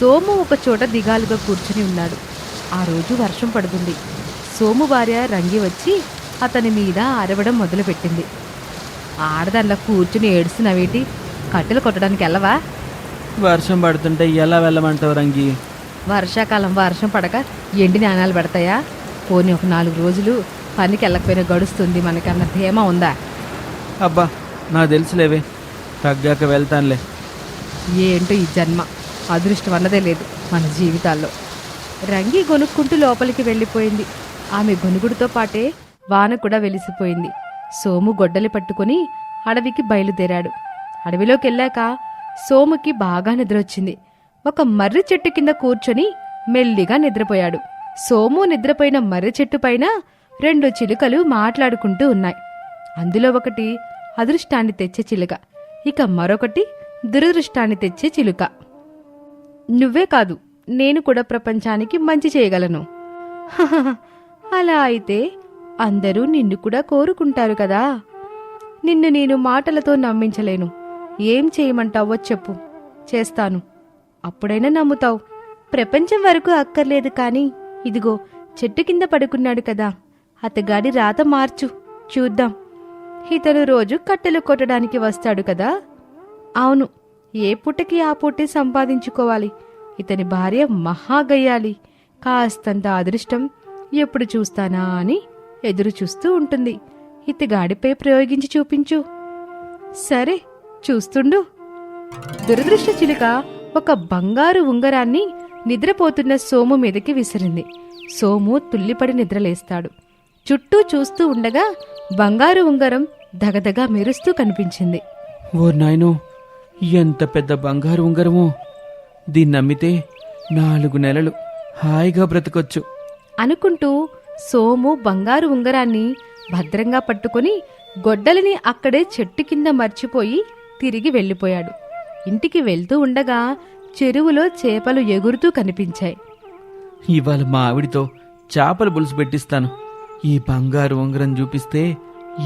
సోము ఒక చోట దిగాలుగా కూర్చుని ఉన్నాడు. ఆ రోజు వర్షం పడుతుంది. సోము భార్య రంగి వచ్చి అతని మీద అరవడం మొదలుపెట్టింది. ఆడదానిలో కూర్చుని ఏడుస్తున్నావేటి? కట్టెలు కొట్టడానికి వెళ్ళవా? వర్షం పడుతుంటే ఎలా వెళ్ళమంటావు రంగి? వర్షాకాలం వర్షం పడక ఎండి నాణాలు పెడతాయా? పోనీ ఒక నాలుగు రోజులు పనికి వెళ్ళకపోయినా గడుస్తుంది. మనకన్న ధీమా ఉందా? అబ్బా నాకు తెలుసులేవే. తగ్గాక వెళ్తానులే. ఏంటో ఈ జన్మ. అదృష్టం అన్నదే లేదు మన జీవితాల్లో. రంగి గొనుక్కుంటూ లోపలికి వెళ్ళిపోయింది. ఆమె గొనుగుడితో పాటే వాన కూడా వెలిసిపోయింది. సోము గొడ్డలి పట్టుకుని అడవికి బయలుదేరాడు. అడవిలోకి వెళ్ళాక సోముకి బాగా నిద్రొచ్చింది. ఒక మర్రి చెట్టు కింద కూర్చొని మెల్లిగా నిద్రపోయాడు. సోము నిద్రపోయిన మర్రి చెట్టు పైన రెండు చిలుకలు మాట్లాడుకుంటూ ఉన్నాయి. అందులో ఒకటి అదృష్టాన్ని తెచ్చే చిలుక. ఇక మరొకటి దురదృష్టాన్ని తెచ్చే చిలుక. నువ్వే కాదు నేను కూడా ప్రపంచానికి మంచి చేయగలను. అలా అయితే అందరూ నిన్ను కూడా కోరుకుంటారు కదా. నిన్ను నేను మాటలతో నమ్మించలేను. ఏం చేయమంటావో చెప్పు. చేస్తాను. అప్పుడైనా నమ్ముతావు. ప్రపంచం వరకు అక్కర్లేదు కాని ఇదిగో చెట్టు కింద పడుకున్నాడు కదా. అతగాడి రాత మార్చు. చూద్దాం. ఇతను రోజు కట్టెలు కొట్టడానికి వస్తాడు కదా. అవును. ఏ పుట్టకి ఆ పుట్టి సంపాదించుకోవాలి? ఇతని భార్య మహాగయ్యాలి. కాస్తంత అదృష్టం ఎప్పుడు చూస్తానా అని ఎదురు చూస్తూ ఉంటుంది. ఇతగాడిపై ప్రయోగించి చూపించు. సరే చూస్తుండు. దురదృష్ట చిలుక ఒక బంగారు ఉంగరాన్ని నిద్రపోతున్న సోము మీదకి విసిరింది. సోము తుల్లిపడి నిద్రలేస్తాడు. చుట్టూ చూస్తూ ఉండగా బంగారు ఉంగరం దగదగా మెరుస్తూ కనిపించింది. ఓ నాయనో ఎంత పెద్ద బంగారు ఉంగరమో. దీన్ని అమ్మితే నాలుగు నెలలు హాయిగా బ్రతకొచ్చు. అనుకుంటూ సోము బంగారు ఉంగరాన్ని భద్రంగా పట్టుకొని గొడ్డలిని అక్కడే చెట్టు కింద మర్చిపోయి తిరిగి వెళ్ళిపోయాడు. ఇంటికి వెళ్తూ ఉండగా చెరువులో చేపలు ఎగురుతూ కనిపించాయి. ఇవాళ మా ఆవిడితో చేపల పులుసు పెట్టిస్తాను. ఈ బంగారు ఉంగరం చూపిస్తే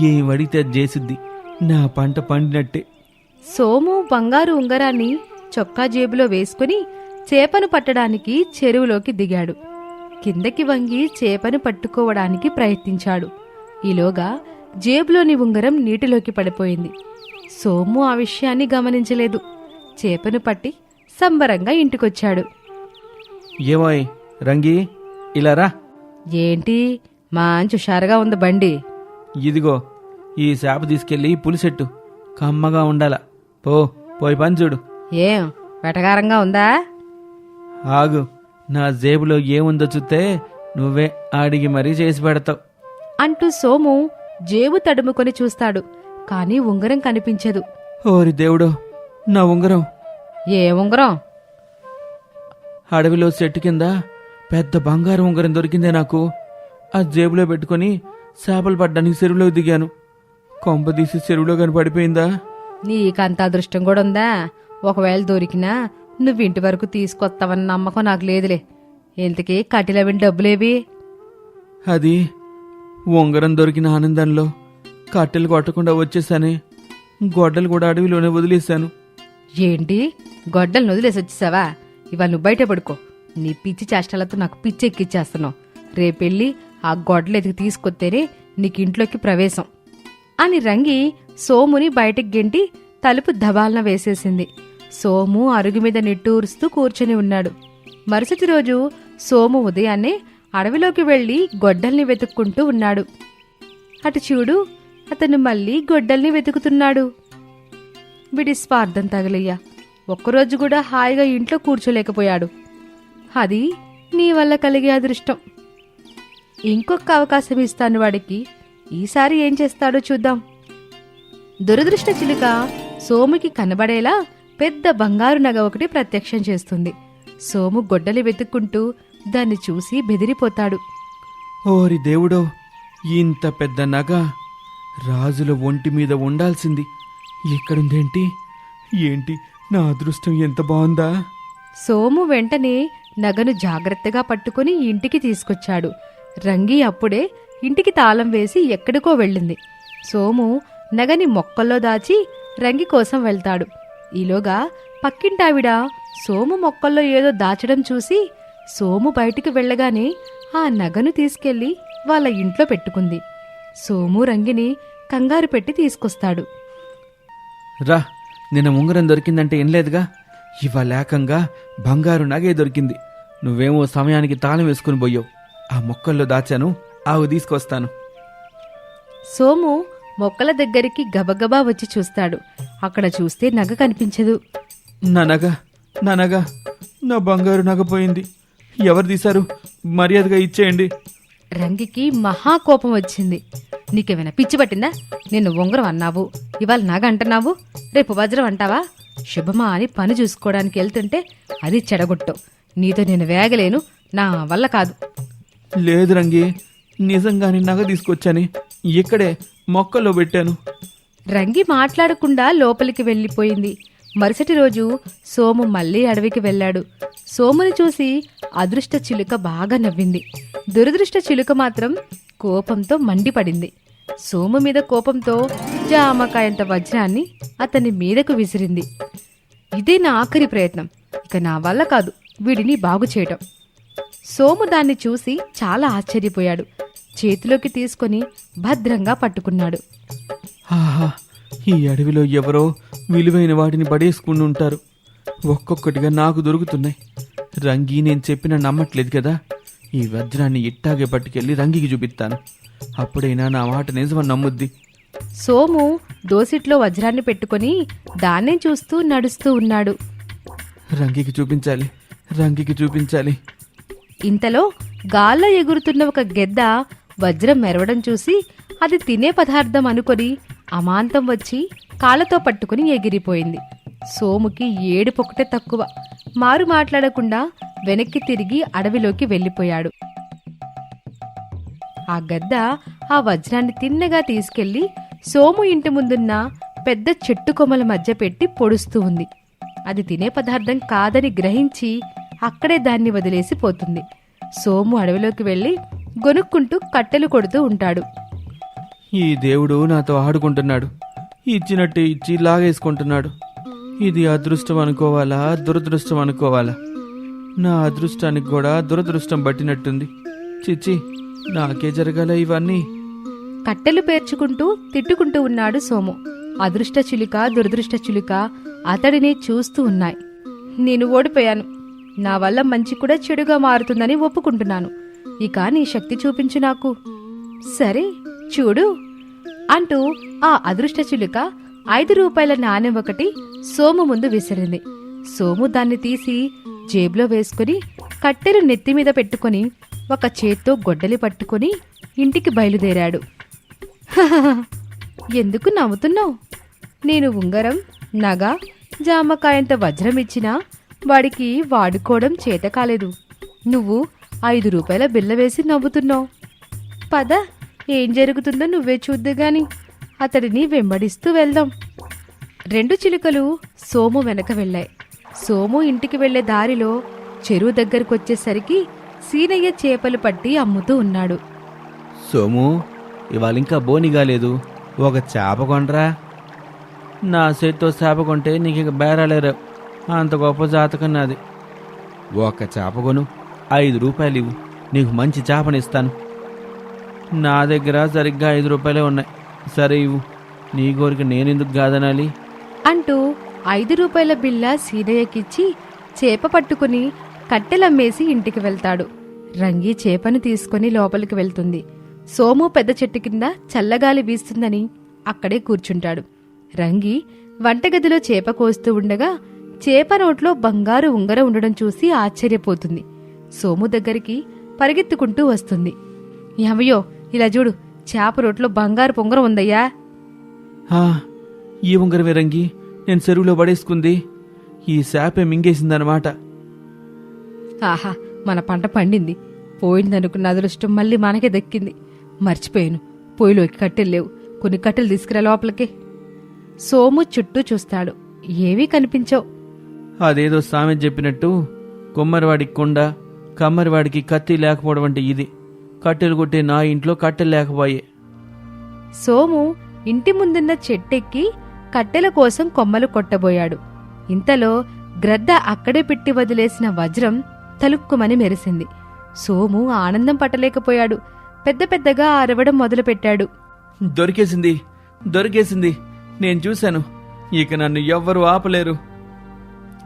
ఏం అడిగితే అది చేసిద్ది నా పంట పండినట్టే. సోము బంగారు ఉంగరాన్ని చొక్కా జేబులో వేసుకుని చేపను పట్టడానికి చెరువులోకి దిగాడు. కిందకి వంగి చేపను పట్టుకోవడానికి ప్రయత్నించాడు. ఈలోగా జేబులోని ఉంగరం నీటిలోకి పడిపోయింది. సోము ఆ విషయాన్ని గమనించలేదు. చేపను పట్టి సంబరంగా ఇంటికొచ్చాడు. ఏమోయ్ రంగి ఇలా రా. ఏంటి మంచి హుషారుగా ఉంది బండి. ఇదిగో ఈ చేప తీసుకెళ్ళి పులిసెట్టు. కమ్మగా ఉండాల. పో పోయి పని చూడు. ఏం వెటకారంగా ఉందా? ఆగు నా జేబులో ఏముందో చూస్తే నువ్వే అడిగి మరీ చేసి పెడతావు. అంటూ సోము జేబు తడుముకొని చూస్తాడు కానీ ఉంగరం కనిపించదు. ఓరి దేవుడో నా ఉంగరం. ఏ ఉంగరం? అడవిలో చెట్టు కింద పెద్ద బంగారం ఉంగరం దొరికిందే నాకు. ఆ జేబులో పెట్టుకొని చేపలు పడ్డానికి చెరువులో దిగాను. కొంప తీసి చెరువులో కానీ పడిపోయిందా నీకంత అదృష్టం కూడా ఉందా ఒకవేళ దొరికినా నువ్వు ఇంటి వరకు తీసుకొస్తావన్న నమ్మకం నాకు లేదులే. ఇంతకీ కట్టిలవిన డబ్బులేవి? అది ఉంగరం దొరికిన ఆనందంలో కట్టెలు కొట్టకుండా వచ్చేసానే గొడ్డలు కూడా అడవిలోనే వదిలేశాను. ఏంటి? గొడ్డలు వదిలేసి వచ్చేసావా? ఇవాళ నువ్వు బయట పడుకో. నీ పిచ్చి చేష్టలతో నాకు పిచ్చి ఎక్కిచ్చేస్తున్నావు. రేపెళ్ళి ఆ గొడ్డలు ఎదిగి తీసుకొస్తేనే నీకు ఇంట్లోకి ప్రవేశం. అని రంగి సోముని బయటికి గెంటి తలుపు దబాలన వేసేసింది. సోము అరుగు మీద నిట్టూరుస్తూ కూర్చొని ఉన్నాడు. మరుసటి రోజు సోము ఉదయాన్నే అడవిలోకి వెళ్ళి గొడ్డల్ని వెతుక్కుంటూ ఉన్నాడు. అటు చూడు అతను మళ్ళీ గొడ్డల్ని వెతుకుతున్నాడు. విడి స్వార్థం తగలయ్యా. ఒక్కరోజు కూడా హాయిగా ఇంట్లో కూర్చోలేకపోయాడు. అది నీ వల్ల కలిగే అదృష్టం. ఇంకొక అవకాశం ఇస్తాను వాడికి. ఈసారి ఏం చేస్తాడో చూద్దాం. దురదృష్ట చిలుక సోముకి కనబడేలా పెద్ద బంగారు నగ ఒకటి ప్రత్యక్షం చేస్తుంది. సోము గొడ్డలి వెతుక్కుంటూ దాన్ని చూసి బెదిరిపోతాడు. ఓరి దేవుడో ఇంత పెద్ద నగ రాజుల ఒంటి మీద ఉండాల్సింది. ఎక్కడుందేంటి? ఏంటి? నా అదృష్టం ఎంత బాగుందా? సోము వెంటనే నగను జాగ్రత్తగా పట్టుకుని ఇంటికి తీసుకొచ్చాడు. రంగి అప్పుడే ఇంటికి తాళం వేసి ఎక్కడికో వెళ్ళింది. సోము నగని మొక్కల్లో దాచి రంగి కోసం వెళ్తాడు. ఈలోగా పక్కింటావిడ సోము మొక్కల్లో ఏదో దాచడం చూసి సోము బయటికి వెళ్ళగానే ఆ నగను తీసుకెళ్ళి వాళ్ళ ఇంట్లో పెట్టుకుంది. సోము రంగిని కంగారు పెట్టి తీసుకొస్తాడు. రా నిన్న ఉంగరం దొరికిందంటే ఏం లేదుగా? ఇవాళ ఏకంగా బంగారు నగే దొరికింది. నువ్వేమో సమయానికి తాళం వేసుకుని పోయావు. ఆ మొక్కల్లో దాచాను ఆవు తీసుకొస్తాను. సోము మొక్కల దగ్గరికి గబగబా వచ్చి చూస్తాడు. అక్కడ చూస్తే నగ కనిపించదు. నా నగ నా నగ నా బంగారు నగ పోయింది. ఎవరు తీశారు? మర్యాదగా ఇచ్చేయండి. రంగికి మహా కోపం వచ్చింది. నీకేమైనా పిచ్చి పట్టిందా? నిన్ను ఉంగరం అన్నావు. ఇవాళ నగ అంటున్నావు. రేపు వజ్రం అంటావా? శుభమా అని పని చూసుకోవడానికి వెళ్తుంటే అది చెడగొట్టు. నీతో నేను వేగలేను. నా వల్ల కాదు. లేదు రంగి నిజంగానే నగ తీసుకొచ్చాని. ఇక్కడే మొక్కలో పెట్టాను. రంగి మాట్లాడకుండా లోపలికి వెళ్ళిపోయింది. మరుసటి రోజు సోము మళ్ళీ అడవికి వెళ్ళాడు. సోముని చూసి అదృష్ట చిలుక బాగా నవ్వింది. దురదృష్ట చిలుక మాత్రం కోపంతో మండిపడింది. సోము మీద కోపంతో జామకాయంత వజ్రాన్ని అతని మీదకు విసిరింది. ఇదే నా ఆఖరి ప్రయత్నం. ఇక నా వల్ల కాదు. వీడిని బాగు చేయటం. సోము దాన్ని చూసి చాలా ఆశ్చర్యపోయాడు. చేతిలోకి తీసుకొని భద్రంగా పట్టుకున్నాడు. ఆహా ఈ అడవిలో ఎవరో విలువైన వాటిని పడేసుకుని ఉంటారు ఒక్కొక్కటిగా నాకు దొరుకుతున్నాయి. రంగి నేను చెప్పిన నమ్మట్లేదు కదా. ఈ వజ్రాన్ని ఇట్టాగే పట్టుకెళ్ళి రంగికి చూపిస్తాను. అప్పుడైనా నా మాట నిజమని నమ్ముద్ది. సోము దోసిట్లో వజ్రాన్ని పెట్టుకొని దాన్నే చూస్తూ నడుస్తూ ఉన్నాడు. రంగికి చూపించాలి రంగికి చూపించాలి. ఇంతలో గాల్లో ఎగురుతున్న ఒక గెద్ద వజ్రం మెరవడం చూసి అది తినే పదార్థం అనుకొని అమాంతం వచ్చి కాళ్ళతో పట్టుకుని ఎగిరిపోయింది. సోముకి ఏడుపొకటే తక్కువ. మారు మాట్లాడకుండా వెనక్కి తిరిగి అడవిలోకి వెళ్ళిపోయాడు. ఆ గద్ద ఆ వజ్రాన్ని తిన్నగా తీసుకెళ్ళి సోము ఇంటి ముందున్న పెద్ద చెట్టు కొమ్మల మధ్య పెట్టి పొడుస్తూ ఉంది. అది తినే పదార్థం కాదని గ్రహించి అక్కడే దాన్ని వదిలేసి పోతుంది. సోము అడవిలోకి వెళ్ళి గొనుక్కుంటూ కట్టెలు కొడుతూ ఉంటాడు. ఈ దేవుడు నాతో ఆడుకుంటున్నాడు. ఇచ్చినట్టు ఇచ్చి లాగేసుకుంటున్నాడు. ఇది అదృష్టం అనుకోవాలా దురదృష్టం అనుకోవాలా? నా అదృష్టానికి కూడా దురదృష్టం పట్టినట్టుంది. చిచ్చి నాకే జరగాల ఇవన్నీ? కట్టెలు పేర్చుకుంటూ తిట్టుకుంటూ ఉన్నాడు సోము. అదృష్ట చిలుక దురదృష్ట చిలుక అతడిని చూస్తూ ఉన్నాయి. నేను ఓడిపోయాను. నా వల్ల మంచి కూడా చెడుగా మారుతుందని ఒప్పుకుంటున్నాను. ఇక నీ శక్తి చూపించు నాకు. సరే చూడు అంటూ ఆ అదృష్ట చిలుక ఐదు రూపాయల నాణెం ఒకటి సోము ముందు విసిరింది. సోము దాన్ని తీసి జేబులో వేసుకుని కట్టెలు నెత్తి మీద పెట్టుకొని ఒక చేత్తో గొడ్డలి పట్టుకొని ఇంటికి బయలుదేరాడు. ఎందుకు నవ్వుతున్నావు? నేను ఉంగరం నగ జామకాయంత వజ్రం ఇచ్చినా వాడికి వాడుకోవడం చేత కాలేదు నువ్వు ఐదు రూపాయల బిల్ల వేసి నవ్వుతున్నావు. పద ఏం జరుగుతుందో నువ్వే చూద్దు గాని. అతడిని వెంబడిస్తూ వెళ్దాం. రెండు చిలుకలు సోము వెనక వెళ్ళాయి. సోము ఇంటికి వెళ్ళే దారిలో చెరువు దగ్గరకు వచ్చేసరికి సీనయ్య చేపలు పట్టి అమ్ముతూ ఉన్నాడు. సోము ఇవాళ ఇంకా బోని కాలేదు. ఒక చేప కొనరా. నా చేత్తో చేప కొంటే నీకు ఇక బేరాలేరు. అంత గొప్ప జాతకం నాది. ఒక చేప కొను. ఐదు రూపాయలు ఇవ్వు. నీకు మంచి చేపనిస్తాను నా దగ్గర సరిగ్గా ఐదు రూపాయలే ఉన్నాయి. సరే ఇవ్వు. నీ కోరిక నేనెందుకు కాదనాలి అంటూ ఐదు రూపాయల బిల్ల సీనయ్యకిచ్చి చేప పట్టుకుని కట్టెలమ్మేసి ఇంటికి వెళ్తాడు. రంగి చేపను తీసుకుని లోపలికి వెళ్తుంది. సోము పెద్ద చెట్టు కింద చల్లగాలి వీస్తుందని అక్కడే కూర్చుంటాడు. రంగి వంటగదిలో చేప కోస్తూ ఉండగా చేప నోట్లో బంగారు ఉంగరం ఉండడం చూసి ఆశ్చర్యపోతుంది. సోము దగ్గరికి పరిగెత్తుకుంటూ వస్తుంది. ఏమయ్యో ఇలా చూడు చేప రోట్లో బంగారు పొంగరం ఉందయ్యా. ఈ ఉంగరమే రంగి నేను చెరువులో పడేసుకుంది. ఈ శాపే మింగేసిందనమాట ఆహా మన పంట పండింది. పోయిందనుకున్న అదృష్టం మళ్ళీ మనకే దక్కింది. మర్చిపోయాను పొయ్యిలోకి కట్టెలు లేవు. కొన్ని కట్టెలు తీసుకురా లోపలికి. సోము చుట్టూ చూస్తాడు. ఏవీ కనిపించవు. అదేదో సామెత చెప్పినట్టు కొమ్మరివాడికి కొండ కమ్మరివాడికి కత్తి లేకపోవడం అంటే ఇది. కట్టెలు కొట్టే నా ఇంట్లో కట్టెలు లేకపోయే. సోము ఇంటి ముందున్న చెట్టెక్కి కట్టెల కోసం కొమ్మలు కొట్టబోయాడు. ఇంతలో గ్రద్ద అక్కడే పెట్టి వదిలేసిన వజ్రం తలుక్కుమని మెరిసింది. సోము ఆనందం పట్టలేకపోయాడు. పెద్ద పెద్దగా అరవడం మొదలుపెట్టాడు. దొరికేసింది దొరికేసింది. నేను చూశాను. ఇక నన్ను ఎవ్వరూ ఆపలేరు.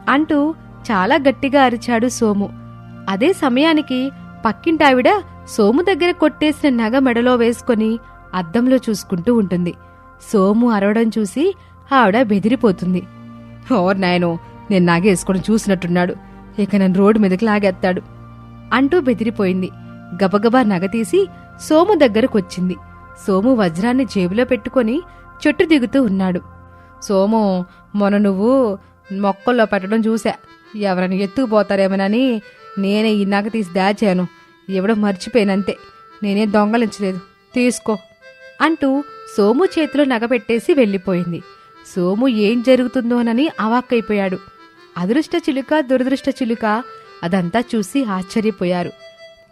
అంటూ చాలా గట్టిగా అరిచాడు సోము. అదే సమయానికి పక్కింటావిడ సోము దగ్గర కొట్టేసిన నగ మెడలో వేసుకొని అద్దంలో చూసుకుంటూ ఉంటుంది. సోము అరవడం చూసి ఆవిడ బెదిరిపోతుంది. ఓర్ నాయనో నేను నాగేసుకొని చూసినట్టున్నాడు. ఇక నన్ను రోడ్డు మీదకి లాగేస్తాడు అంటూ బెదిరిపోయింది. గబగబా నగ తీసి సోము దగ్గరకొచ్చింది. సోము వజ్రాన్ని జేబులో పెట్టుకొని చెట్టు దిగుతూ ఉన్నాడు. సోము మొన్న నువ్వు మొక్కల్లో పెట్టడం చూశా ఎవరైనా ఎత్తుకుపోతారేమోనని నేనే ఈ నగ తీసి దాచాను. ఎవడో మర్చిపోయినంతే. నేనేం దొంగలించలేదు. తీసుకో. అంటూ సోము చేతిలో నగబెట్టేసి వెళ్ళిపోయింది. సోము ఏం జరుగుతుందోనని అవాక్కైపోయాడు. అదృష్ట చిలుక దురదృష్ట చిలుక అదంతా చూసి ఆశ్చర్యపోయారు.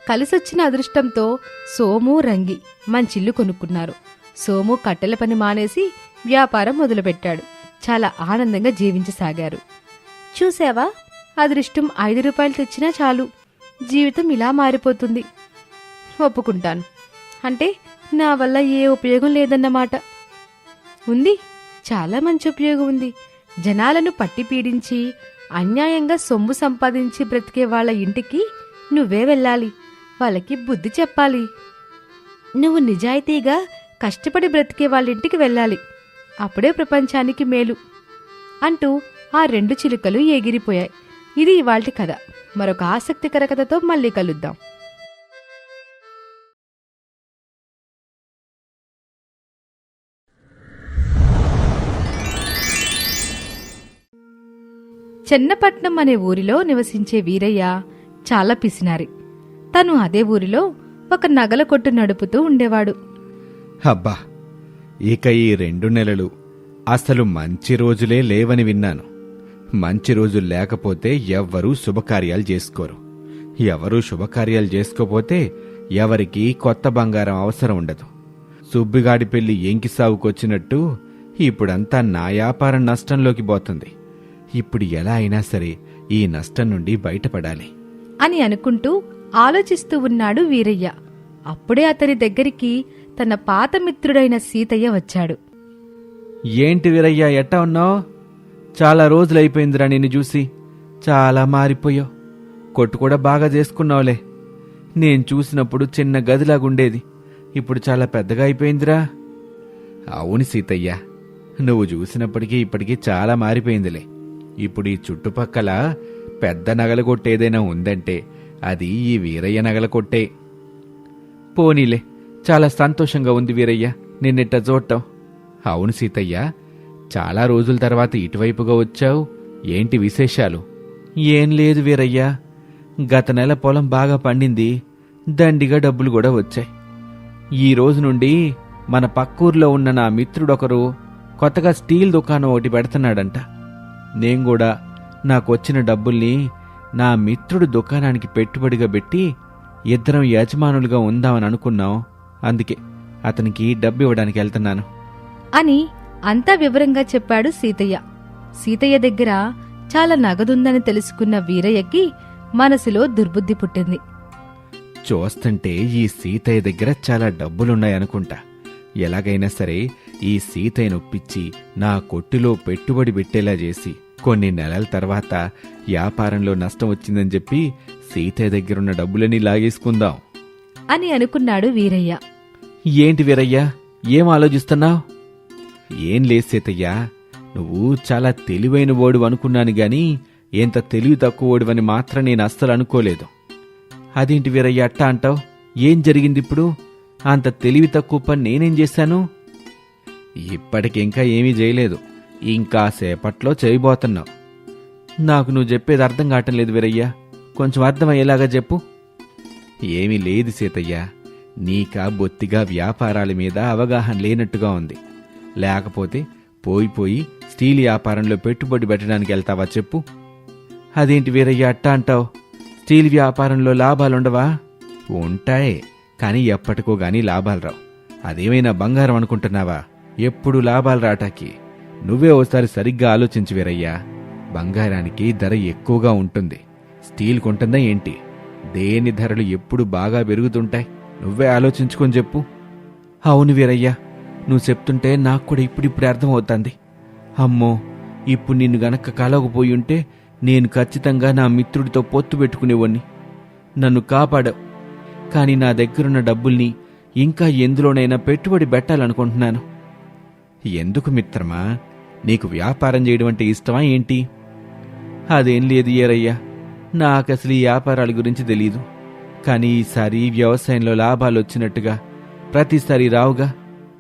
కలిసొచ్చిన అదృష్టంతో సోము రంగి మంచిల్లు కొనుక్కున్నారు. సోము కట్టెల పని మానేసి వ్యాపారం మొదలుపెట్టాడు. చాలా ఆనందంగా జీవించసాగారు. చూసావా? అదృష్టం ఐదు రూపాయలు తెచ్చినా చాలు. జీవితం ఇలా మారిపోతుంది. ఒప్పుకుంటాను. అంటే నా వల్ల ఏ ఉపయోగం లేదన్నమాట. ఉంది. చాలా మంచి ఉపయోగం ఉంది. జనాలను పట్టి పీడించి అన్యాయంగా సొమ్ము సంపాదించి బ్రతికే వాళ్ళ ఇంటికి నువ్వే వెళ్ళాలి. వాళ్ళకి బుద్ధి చెప్పాలి. నువ్వు నిజాయితీగా కష్టపడి బ్రతికే వాళ్ళ ఇంటికి వెళ్ళాలి. అప్పుడే ప్రపంచానికి మేలు. అంటూ ఆ రెండు చిలుకలు ఎగిరిపోయాయి. ఇది ఇవాల్టి కథ. మరొక ఆసక్తికర కథతో మళ్ళీ కలుద్దాం. చెన్నపట్నం అనే ఊరిలో నివసించే వీరయ్య చాలా పిసినారి. తను అదే ఊరిలో ఒక నగల కొట్టు నడుపుతూ ఉండేవాడు. అబ్బా! ఇక ఈ రెండు నెలలు అసలు మంచి రోజులే లేవని విన్నాను. మంచి రోజులు లేకపోతే ఎవ్వరూ శుభకార్యాలు చేసుకోరు. ఎవరూ శుభకార్యాలు చేసుకోపోతే ఎవరికి కొత్త బంగారం అవసరం ఉండదు. సుబ్బిగాడి పెళ్ళి ఎంకి సాగుకొచ్చినట్టు ఇప్పుడంతా నా వ్యాపారం నష్టంలోకి పోతుంది. ఇప్పుడు ఎలా అయినా సరే ఈ నష్టం నుండి బయటపడాలి. అని అనుకుంటూ ఆలోచిస్తూ ఉన్నాడు వీరయ్య. అప్పుడే అతని దగ్గరికి తన పాత మిత్రుడైన సీతయ్య వచ్చాడు. ఏంటి వీరయ్యా ఎట్టా ఉన్నావు? చాలా రోజులైపోయిందిరా నిన్ను చూసి. చాలా మారిపోయావు. కొట్టు కూడా బాగా చేసుకున్నావులే. నేను చూసినప్పుడు చిన్న గదిలాగుండేది ఇప్పుడు చాలా పెద్దగా అయిపోయిందిరా. అవును సీతయ్య. నువ్వు చూసినప్పటికీ ఇప్పటికీ చాలా మారిపోయిందిలే. ఇప్పుడు ఈ చుట్టుపక్కల పెద్ద నగల కొట్టేదైనా ఉందంటే అది ఈ వీరయ్య నగల కొట్టే పోనీలే. చాలా సంతోషంగా ఉంది వీరయ్య. నిన్నెట్ట చూడటం. అవును సీతయ్య. చాలా రోజుల తర్వాత ఇటువైపుగా వచ్చావు. ఏంటి విశేషాలు? ఏం లేదు వీరయ్య. గత నెల పొలం బాగా పండింది. దండిగా డబ్బులు కూడా వచ్చాయి. ఈ రోజు నుండి మన పక్కూర్లో ఉన్న నా మిత్రుడొకరు కొత్తగా స్టీల్ దుకాణం ఒకటి పెడుతున్నాడంట. నేను కూడా నాకొచ్చిన డబ్బుల్ని నా మిత్రుడి దుకాణానికి పెట్టుబడిగా పెట్టి ఇద్దరం యజమానులుగా ఉందామని అనుకున్నాం. అందుకే అతనికి డబ్బు ఇవ్వడానికి వెళ్తున్నాను. అని అంతా వివరంగా చెప్పాడు సీతయ్య. సీతయ్య దగ్గర చాలా నగదుందని తెలుసుకున్న వీరయ్యకి మనసులో దుర్బుద్ధి పుట్టింది. చూస్తుంటే ఈ సీతయ్య దగ్గర చాలా డబ్బులున్నాయనుకుంటా. ఎలాగైనా సరే ఈ సీతయ్యను ఒప్పించి నా కొట్టులో పెట్టుబడి పెట్టేలా చేసి కొన్ని నెలల తర్వాత వ్యాపారంలో నష్టం వచ్చిందని చెప్పి సీతయ్య దగ్గరున్న డబ్బులని లాగేసుకుందాం. అని అనుకున్నాడు వీరయ్య. ఏంటి వీరయ్య? ఏం ఆలోచిస్తున్నావు? ఏం లేదు సీతయ్య. నువ్వు చాలా తెలివైన ఓడు అనుకున్నాను గాని ఎంత తెలివి తక్కువ ఓడివని మాత్రం నేను అస్సలు అనుకోలేదు. అదేంటి వీరయ్య అట్టా అంటావు? ఏం జరిగింది ఇప్పుడు? అంత తెలివి తక్కువ పని నేనేం చేశాను? ఇప్పటికింకా ఏమీ చేయలేదు. ఇంకా సేపట్లో చేయబోతున్నావు. నాకు నువ్వు చెప్పేది అర్థం కావటం లేదు వీరయ్య. కొంచెం అర్థమయ్యేలాగా చెప్పు. ఏమీ లేదు సీతయ్య. నీకా బొత్తిగా వ్యాపారాల మీద అవగాహన లేనట్టుగా ఉంది. లేకపోతే పోయిపోయి స్టీల్ వ్యాపారంలో పెట్టుబడి పెట్టడానికి వెళ్తావా చెప్పు. అదేంటి వీరయ్య అట్టా అంటావు? స్టీల్ వ్యాపారంలో లాభాలుండవా? ఉంటాయే కానీ ఎప్పటికో గాని లాభాలు రావు అదేమైనా బంగారం అనుకుంటున్నావా? ఎప్పుడు లాభాలు రాటాకి? నువ్వే ఓసారి సరిగ్గా ఆలోచించి వీరయ్యా. బంగారానికి ధర ఎక్కువగా ఉంటుంది. స్టీల్ కొంటుందా ఏంటి? దేని ధరలు ఎప్పుడు బాగా పెరుగుతుంటాయి? నువ్వే ఆలోచించుకొని చెప్పు. అవును వీరయ్యా. నువ్వు చెప్తుంటే నాకు కూడా ఇప్పుడిప్పుడు అర్థమవుతుంది. అమ్మో ఇప్పుడు నిన్ను గనక కలవకపోయి ఉంటే నేను ఖచ్చితంగా నా మిత్రుడితో పొత్తు పెట్టుకునేవాణ్ణి. నన్ను కాపాడావు. కానీ నా దగ్గరున్న డబ్బుల్ని ఇంకా ఎందులోనైనా పెట్టుబడి పెట్టాలనుకుంటున్నాను. ఎందుకు మిత్రమా? నీకు వ్యాపారం చేయడం అంటే ఇష్టమా ఏంటి? అదేం లేదు ఏరయ్యా. నాకు అసలు ఈ వ్యాపారాల గురించి తెలీదు. కానీ ఈసారి వ్యవసాయంలో లాభాలు వచ్చినట్టుగా ప్రతిసారి రావుగా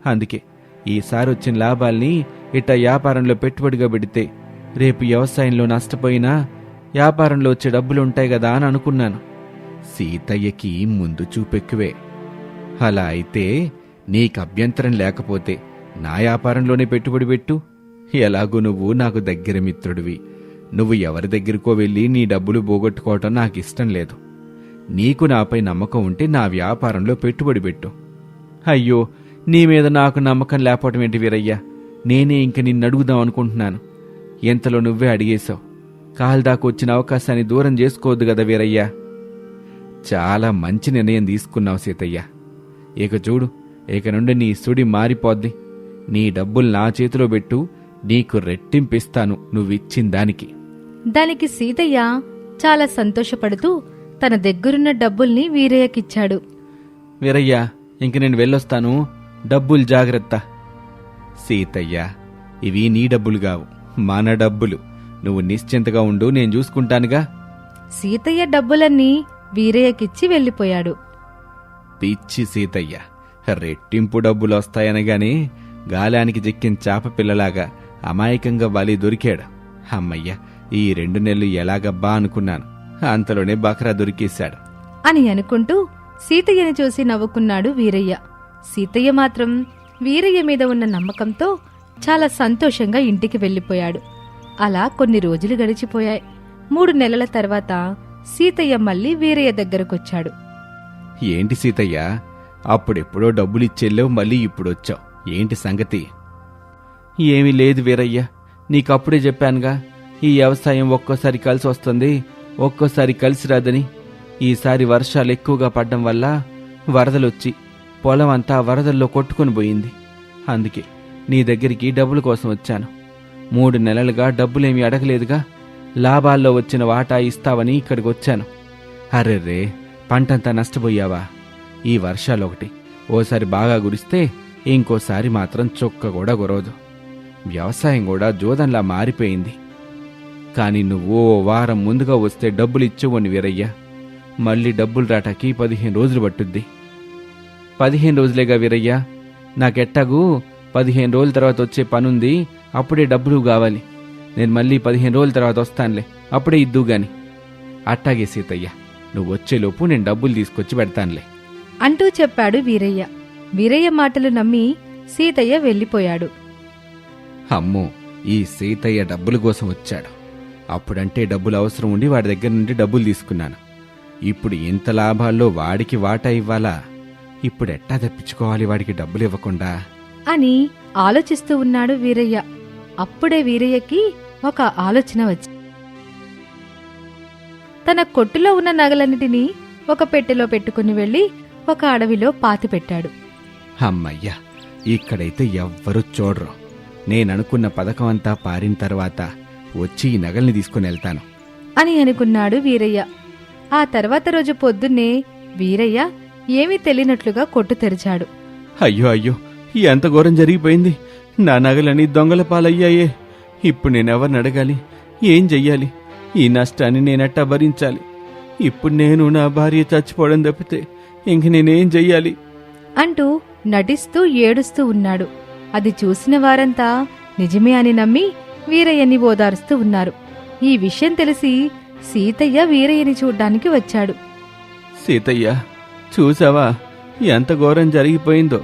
అందుకే ఈసారి వచ్చిన లాభాల్ని ఇట్ట వ్యాపారంలో పెట్టుబడిగా పెడితే రేపు వ్యవసాయంలో నష్టపోయినా వ్యాపారంలో వచ్చే డబ్బులు ఉంటాయి కదా అని అనుకున్నాను. సీతయ్యకి ముందు చూపెక్కువే. అలా అయితే నీకు అభ్యంతరం లేకపోతే నా వ్యాపారంలోనే పెట్టుబడి పెట్టు. ఎలాగూ నువ్వు నాకు దగ్గర మిత్రుడివి. నువ్వు ఎవరి దగ్గరకో వెళ్ళి నీ డబ్బులు పోగొట్టుకోవటం నాకు ఇష్టం లేదు. నీకు నాపై నమ్మకం ఉంటే నా వ్యాపారంలో పెట్టుబడి పెట్టు. అయ్యో నీ మీద నాకు నమ్మకం లేకపోవటం ఏంటి వీరయ్యా? నేనే ఇంక నిన్ను అడుగుదాం అనుకుంటున్నాను. ఎంతలో నువ్వే అడిగేశావు. కాలు దాకా వచ్చిన అవకాశాన్ని దూరం చేసుకోవద్దు కదా వీరయ్యా. చాలా మంచి నిర్ణయం తీసుకున్నావు సీతయ్య. ఇక చూడు ఇక నుండి నీ సుడి మారిపోద్ది. నీ డబ్బులు నా చేతిలో పెట్టు నీకు రెట్టింపిస్తాను నువ్విచ్చిన దానికి. దానికి సీతయ్య చాలా సంతోషపడుతూ తన దగ్గరున్న డబ్బుల్ని వీరయ్యకిచ్చాడు. వీరయ్య ఇంక నేను వెళ్ళొస్తాను. డబ్బులు జాగ్రత్త. సీతయ్య ఇవి నీ డబ్బులు కావు మన డబ్బులు. నువ్వు నిశ్చింతగా ఉండు నేను చూసుకుంటానుగా. సీతయ్య డబ్బులన్నీ వీరయ్యకిచ్చి వెళ్ళిపోయాడు. పిచ్చి సీతయ్య రెట్టింపు డబ్బులు వస్తాయనగానే గాలానికి చిక్కిన చాప పిల్లలాగా అమాయకంగా బలి దొరికాడు. అమ్మయ్య ఈ రెండు నెలలు ఎలాగబ్బా అనుకున్నాను. అంతలోనే బకరా దొరికేశాడు. అని అనుకుంటూ సీతయ్యని చూసి నవ్వుకున్నాడు వీరయ్య. సీతయ్య మాత్రం వీరయ్య మీద ఉన్న నమ్మకంతో చాలా సంతోషంగా ఇంటికి వెళ్ళిపోయాడు. అలా కొన్ని రోజులు గడిచిపోయాయి. మూడు నెలల తర్వాత సీతయ్య మళ్ళీ వీరయ్య దగ్గరకొచ్చాడు. ఏంటి సీతయ్య? అప్పుడెప్పుడో డబ్బులు ఇచ్చెళ్ళావు మళ్ళీ ఇప్పుడొచ్చావు. ఏంటి సంగతి? ఏమీ లేదు వీరయ్య. నీకప్పుడే చెప్పానుగా ఈ వ్యవసాయం ఒక్కోసారి కలిసి వస్తుంది ఒక్కోసారి కలిసి రాదని. ఈసారి వర్షాలు ఎక్కువగా పడ్డం వల్ల వరదలొచ్చి పొలం అంతా వరదల్లో కొట్టుకొని పోయింది. అందుకే నీ దగ్గరికి డబ్బుల కోసం వచ్చాను. మూడు నెలలుగా డబ్బులేమీ అడగలేదుగా. లాభాల్లో వచ్చిన వాటా ఇస్తావని ఇక్కడికి వచ్చాను. అరెర్రే పంటంతా నష్టపోయావా? ఈ వర్షాలు ఒకటి ఓసారి బాగా కురిస్తే ఇంకోసారి మాత్రం చొక్క కూడా కురవదు. వ్యవసాయం కూడా జోదంలా మారిపోయింది. కానీ నువ్వు ఓ వారం ముందుగా వస్తే డబ్బులు ఇచ్చేవని వీరయ్యా. మళ్ళీ డబ్బులు రాటాకి పదిహేను రోజులు పట్టుద్ది. పదిహేను రోజులేగా వీరయ్యా నాకెట్టాగు పదిహేను రోజుల తర్వాత వచ్చే పనుంది అప్పుడే డబ్బులు కావాలి. నేను మళ్ళీ పదిహేను రోజుల తర్వాత వస్తానులే అప్పుడే ఇద్దు గాని. అట్టాగే సీతయ్య నువ్వు వచ్చేలోపు నేను డబ్బులు తీసుకొచ్చి పెడతానులే. అంటూ చెప్పాడు వీరయ్య. వీరయ్య మాటలు నమ్మి సీతయ్య వెళ్ళిపోయాడు. అమ్మో ఈ సీతయ్య డబ్బుల కోసం వచ్చాడు. అప్పుడంటే డబ్బులు అవసరం ఉండి వాడి దగ్గర నుండి డబ్బులు తీసుకున్నాను. ఇప్పుడు ఇంత లాభాల్లో వాడికి వాటా ఇవ్వాలా? ఇప్పుడు ఎట్టా తప్పించుకోవాలి వాడికి డబ్బులు ఇవ్వకుండా? అని ఆలోచిస్తూ ఉన్నాడు వీరయ్య. అప్పుడే వీరయ్యకి ఒక ఆలోచన వచ్చి తన కొట్టులో ఉన్న నగలన్నిటినీ ఒక పెట్టెలో పెట్టుకుని వెళ్ళి ఒక అడవిలో పాతిపెట్టాడు అమ్మయ్యా ఇక్కడైతే ఎవ్వరూ చూడరు. నేననుకున్న పథకం అంతా పారిన తర్వాత వచ్చి ఈ నగల్ని తీసుకుని వెళ్తాను. అని అనుకున్నాడు వీరయ్య. ఆ తర్వాత రోజు పొద్దున్నే వీరయ్య ఏమీ తెలియనట్లుగా కొట్టు తెరిచాడు. అయ్యో అయ్యో ఎంత ఘోరం జరిగిపోయింది. నా నగలని దొంగల పాలయ్యాయే. ఇప్పుడు నేనెవరిని అడగాలి? ఏం చెయ్యాలి? ఈ నష్టాన్ని నేనెట్టా భరించాలి? ఇప్పుడు నేను నా భార్య చచ్చిపోవడం తప్పితే ఇంక నేనేం చెయ్యాలి? అంటూ నటిస్తూ ఏడుస్తూ ఉన్నాడు. అది చూసిన వారంతా నిజమే అని నమ్మి వీరయ్యని ఓదారుస్తూ ఉన్నారు. ఈ విషయం తెలిసి సీతయ్య వీరయ్యని చూడ్డానికి వచ్చాడు. సీతయ్య చూసావా? ఎంత ఘోరం జరిగిపోయిందో.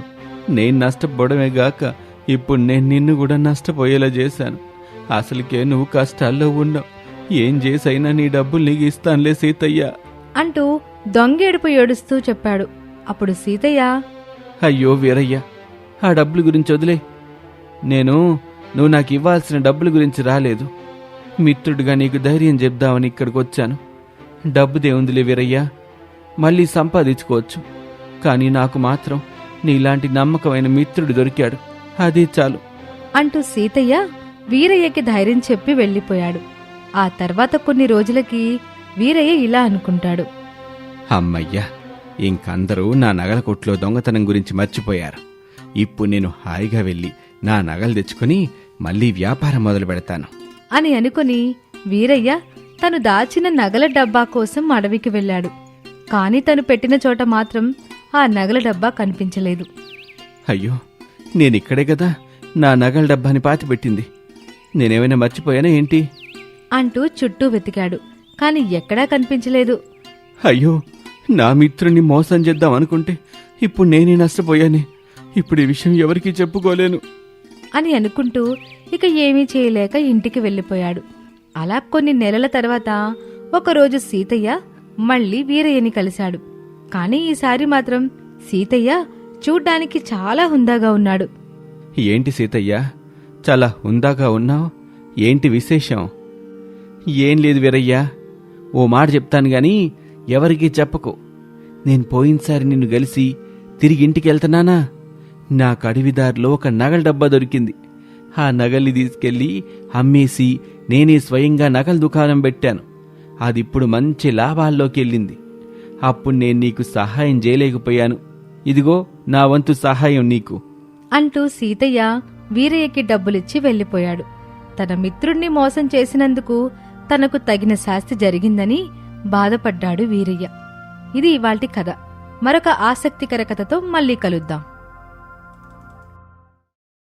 నేను నష్టపోవడమే గాక ఇప్పుడు నేను నిన్ను కూడా నష్టపోయేలా చేశాను. అసలుకే నువ్వు కష్టాల్లో ఉన్నావు. ఏం చేసైనా నీ డబ్బులు నీకు ఇస్తానులే సీతయ్య. అంటూ దొంగేడుపు ఏడుస్తూ చెప్పాడు. అప్పుడు సీతయ్య అయ్యో వీరయ్య ఆ డబ్బుల గురించి వదిలే. నేను నువ్వు నాకు ఇవ్వాల్సిన డబ్బుల గురించి రాలేదు. మిత్రుడిగా నీకు ధైర్యం చెప్దామని ఇక్కడికి వచ్చాను డబ్బుదే ఉందిలే వీరయ్యా. మళ్ళీ సంపాదించుకోవచ్చు. కానీ నాకు మాత్రం నీలాంటి నమ్మకమైన మిత్రుడు దొరికాడు. అదే చాలు. అంటూ సీతయ్య వీరయ్యకి ధైర్యం చెప్పి వెళ్ళిపోయాడు. ఆ తర్వాత కొన్ని రోజులకి వీరయ్య ఇలా అనుకుంటాడు. అమ్మయ్యా ఇంకందరూ నా నగల కొట్లో దొంగతనం గురించి మర్చిపోయారు. ఇప్పుడు నేను హాయిగా వెళ్ళి నా నగలు తెచ్చుకుని మళ్ళీ వ్యాపారం మొదలు పెడతాను. అని అనుకుని వీరయ్య తను దాచిన నగల డబ్బా కోసం అడవికి వెళ్ళాడు. కాని తను పెట్టిన చోట మాత్రం ఆ నగల డబ్బా కనిపించలేదు. అయ్యో నేనిక్కడే కదా నా నగల డబ్బాని పాతిపెట్టింది నేనేమైనా మర్చిపోయానా ఏంటి? అంటూ చుట్టూ వెతికాడు కాని ఎక్కడా కనిపించలేదు. అయ్యో నా మిత్రుని మోసం చేద్దాం అనుకుంటే ఇప్పుడు నేనే నష్టపోయానే. ఇప్పుడు ఈ విషయం ఎవరికీ చెప్పుకోలేను. అని అనుకుంటూ ఇక ఏమీ చేయలేక ఇంటికి వెళ్ళిపోయాడు. అలా కొన్ని నెలల తర్వాత ఒకరోజు సీతయ్య మళ్ళీ వీరయ్యని కలిశాడు. కాని ఈసారి మాత్రం సీతయ్య చూడ్డానికి చాలా హుందాగా ఉన్నాడు. ఏంటి సీతయ్య? చాలా హుందాగా ఉన్నావు? ఏంటి విశేషం? ఏం లేదు వీరయ్యా. ఓ మాట చెప్తాను గాని ఎవరికీ చెప్పకు. నేను పోయినసారి నిన్ను కలిసి తిరిగి ఇంటికి వెళ్తున్నానా? నాకు అడవిదారిలో ఒక నగల డబ్బా దొరికింది. ఆ నగల్ని తీసుకెళ్ళి అమ్మేసి నేనే స్వయంగా నగల దుకాణం పెట్టాను. అది ఇప్పుడు మంచి లాభాల్లోకి వెళ్ళింది. అప్పుడు నేను నీకు సహాయం చేయలేకపోయాను. ఇదిగో నా వంతు సహాయం నీకు. అంటూ సీతయ్య వీరయ్యకి డబ్బులిచ్చి వెళ్ళిపోయాడు. తన మిత్రుణ్ణి మోసం చేసినందుకు తనకు తగిన శాస్తి జరిగిందని బాధపడ్డాడు వీరయ్య. ఇది ఇవాల్టి కథ. మరొక ఆసక్తికర కథతో మళ్ళీ కలుద్దాం.